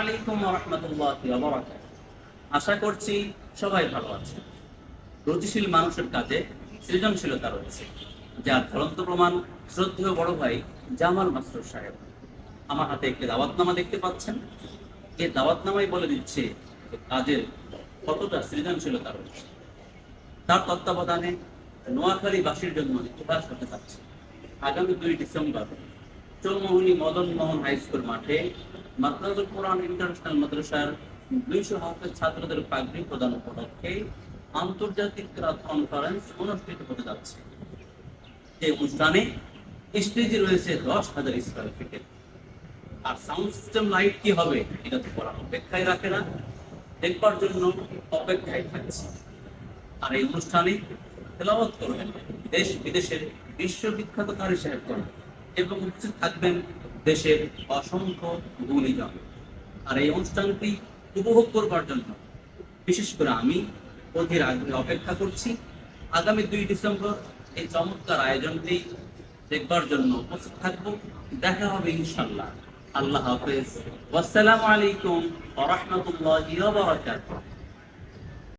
আলাইকুম রহমতুল্লাহ আশা করছি সবাই ভালো আছে মানুষের কাজে সৃজনশীলতা রয়েছে, যার প্রমাণ শ্রদ্ধেয় বড় ভাই জামাল মাসরুর সাহেব। আমার হাতে একটি দাওয়াতনামা দেখতে পাচ্ছেন। এই দাওয়াতনামাই বলে দিচ্ছে কাজের কতটা সৃজনশীলতা রয়েছে। তার তত্ত্বাবধানে নোয়াখালীবাসীর জন্য ইতিহাস হতে যাচ্ছে। আগামী দুই December Chowmohani Madan Mohan high school মাঠে ইন্টারন্যাশনাল মাদ্রাসার ছাত্রদের পাগড়ি প্রদান উপলক্ষে আন্তর্জাতিক কনফারেন্স অনুষ্ঠিত হতে যাচ্ছে। এই অনুষ্ঠানে স্টেজে রয়েছে দশ হাজার স্কোয়ার আর সাউন্ড সিস্টেম লাইট কি হবে, এটা তো অপেক্ষায় রাখে না। দেখবার জন্য অপেক্ষায় থাকছে। আর এই অনুষ্ঠানে তেলাওয়াত করবেন দেশ বিদেশের বিশ্ববিখ্যাত কারি সাহেবগণ এবং উপস্থিত থাকবেন দেশের অসংখ্য গুণীজন আর এই অনুষ্ঠানটি উপভোগ করবার জন্য বিশেষ করে আমি অধীর আগ্রহে অপেক্ষা করছি। আগামী দুই ডিসেম্বর এই চমৎকার আয়োজনটি দেখবার জন্য উপস্থিত থাকব। দেখা হবে ইনশাল্লাহ আল্লাহ হাফেজ। আসসালামু আলাইকুম ওয়া রাহমাতুল্লাহি ওয়া বারাকাতুহু।